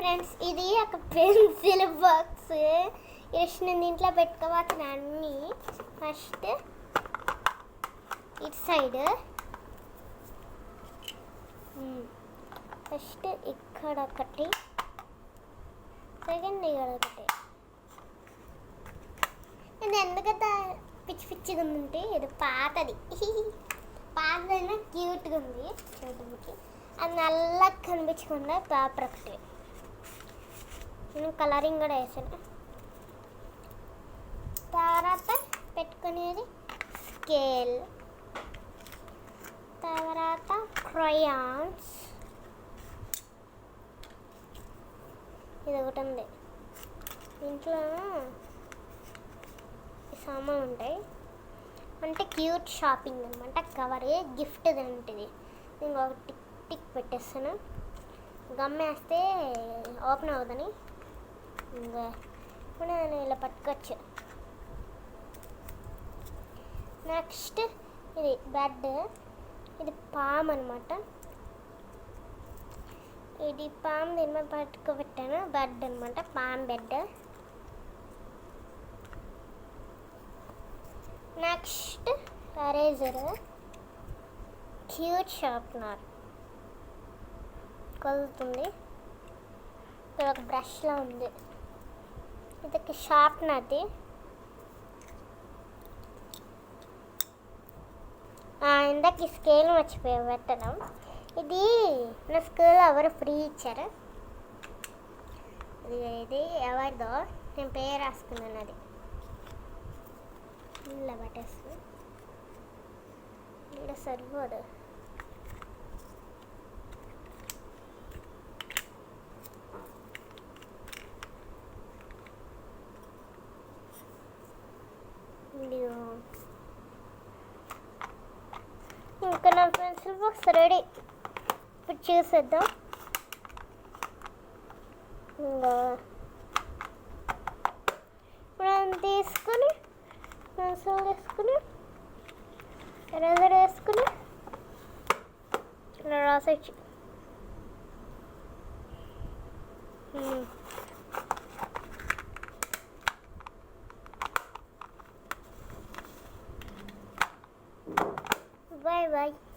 Friends ఇది ఒక pencil box ఈరోజు నేను దీంట్లో పెట్టుకోవాల్సిన అన్నీ. ఫస్ట్ ఇటు సైడ్ ఫస్ట్ hmm. ఇక్కడ ఒకటి. సెకండ్ ఇక్కడ ఒకటి. ఇది ఎందుకంత పిచ్చి పిచ్చిగా ఉందంటే ఇది పాతది. పాతదైనా క్యూట్గా ఉంది చూడడానికి. అది నల్లగా కనిపించకుండా పేపర్ ఒకటి. కలరింగ్ కూడా వేసాను. తర్వాత పెట్టుకునేది స్కేల్. తర్వాత క్రయాన్స్. ఇది ఒకటి ఉంది. ఇంట్లో సామాన్ ఉంటాయి. అంటే క్యూట్ షాపింగ్ అనమాట కవర్ గిఫ్ట్ ఉంటుంది నేను ఒక టిక్ టిక్ పెట్టేస్తాను. గమ్ వేస్తే ఓపెన్ అవుదని ఇంకా ఇప్పుడు నేను ఇలా పట్టుకోవచ్చు నెక్స్ట్ ఇది బెడ్ ఇది పామ్ అనమాట ఇది పామ్ దీని మీద పట్టుకోబెట్టాను బెడ్ అనమాట palm bed next eraser cute sharpener కదులుతుంది ఇక్కడ ఒక బ్రష్లా ఉంది. ఇది షార్ప్నర్ది ఇందాక ఈ స్కేల్ మర్చిపోయా పెట్టడం ఇది నా స్కూల్లో ఎవరు ఫ్రీ ఇచ్చారు ఇది ఇది ఎవరిదో నేను పేరు రాసుకున్నాను అది ఇలా పట్టేస్తుంది ఇలా సరిపోదు పెన్సిల్ బాక్స్ రెడీ ఇప్పుడు చూసేద్దాం ఇంకా ఇప్పుడు తీసుకుని పెన్సిల్ తీసుకుని ఎరేజర్ వేసుకుని ఇలా రాసేచ్చు Bye bye.